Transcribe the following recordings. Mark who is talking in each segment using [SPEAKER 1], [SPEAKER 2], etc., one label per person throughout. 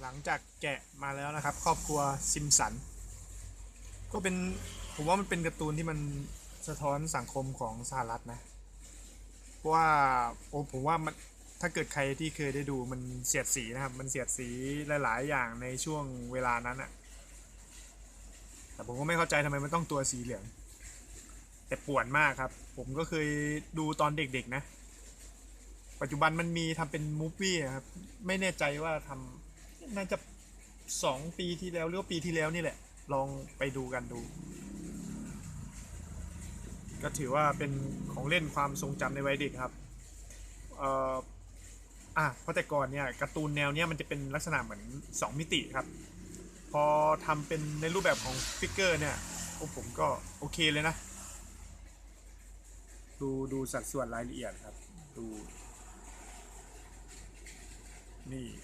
[SPEAKER 1] หลังจากแกะมาแล้วนะครับ ครอบครัวซิมสัน ก็เป็นผมว่ามันเป็นการ์ตูนที่มันสะท้อนสังคมของสหรัฐนะเพราะว่าโอ้ผมว่ามันถ้าเกิดใครที่เคยได้ดูมันเสียดสีนะครับ มันเสียดสีหลาย ๆ อย่างในช่วงเวลานั้นอะแต่ผมก็ไม่เข้าใจทำไมมันต้องตัวสีเหลือง แต่ป่วนมากครับ ผมก็เคยดูตอนเด็ก ๆ นะ ปัจจุบันมันมีทำเป็นมูฟวี่ครับ ไม่แน่ใจว่าทำ น่าจะสองปีที่แล้วหรือว่าปีที่แล้วนี่แหละ ลองไปดูกันดู ก็ถือว่าเป็นของเล่นความทรงจำในวัยเด็กครับเอ่ออะเพราะแต่ก่อนเนี่ยการ์ตูนแนวเนี้ยมันจะเป็นลักษณะเหมือน 2 มิติครับ พอทำเป็นในรูปแบบของฟิกเกอร์เนี่ยโอ้ผมก็โอเคเลยนะ ดูดูสัดส่วนรายละเอียดครับ ดู นี่นี่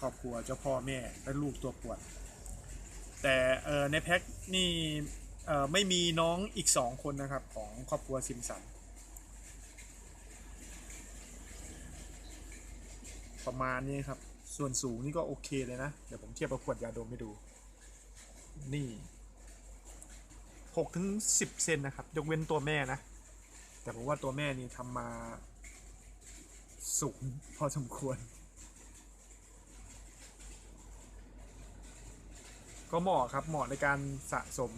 [SPEAKER 1] ครอบครัวเจ้าพ่อแม่และลูกตัวปวด แต่ในแพ็คนี่ไม่มีน้องอีกสองคนนะครับของครอบครัวซิมสัน ประมาณนี้ครับ ส่วนสูงนี่ก็โอเคเลยนะ เดี๋ยวผมเทียบกับขวดยาดมให้ดู นี่หกถึงสิบเซนนะครับ ยกเว้นตัวแม่นะ แต่ผมว่าตัวแม่นี่ทำมาสูงพอสมควร ก็เหมาะครับเหมาะในการสะสม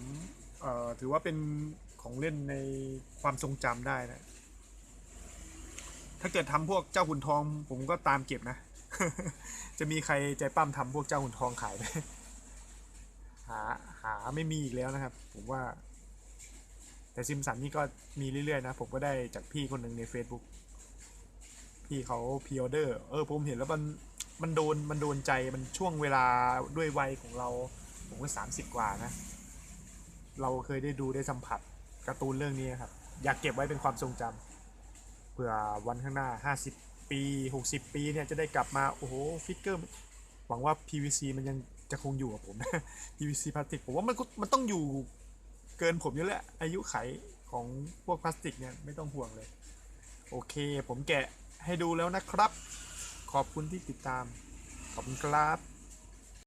[SPEAKER 1] เอ่อถือว่าเป็นของเล่นในความทรงจำได้นะ ถ้าเกิดทำพวกเจ้าหุ่นทอง ผมก็ตามเก็บนะ จะมีใครใจปั้มทำพวกเจ้าหุ่นทองขายไหมหาหาไม่มีอีกแล้วนะครับ ผมว่า แต่ซิมสันนี่ก็มีเรื่อยๆนะ ผมก็ได้จากพี่คนหนึ่งใน Facebook พี่เขาพิออเดอร์ เออผมเห็นแล้วมันมันโดนมันโดนใจมันช่วงเวลาด้วยวัยของเรา ผมก็สามสิบกว่านะ เราเคยได้ดูได้สัมผัสการ์ตูนเรื่องนี้ครับ อยากเก็บไว้เป็นความทรงจำเผื่อวันข้างหน้า50ปี60ปีเนี่ยจะได้กลับมาโอ้โหฟิกเกอร์หวังว่า PVC มันยังจะคงอยู่กับผมนะ PVC พลาสติกผมว่ามันก็มันต้องอยู่เกินผมเยอะแหละอายุไขของพวกพลาสติกเนี่ยไม่ต้องห่วงเลย โอเค ผมแกะให้ดูแล้วนะครับ ขอบคุณที่ติดตาม ขอบคุณครับ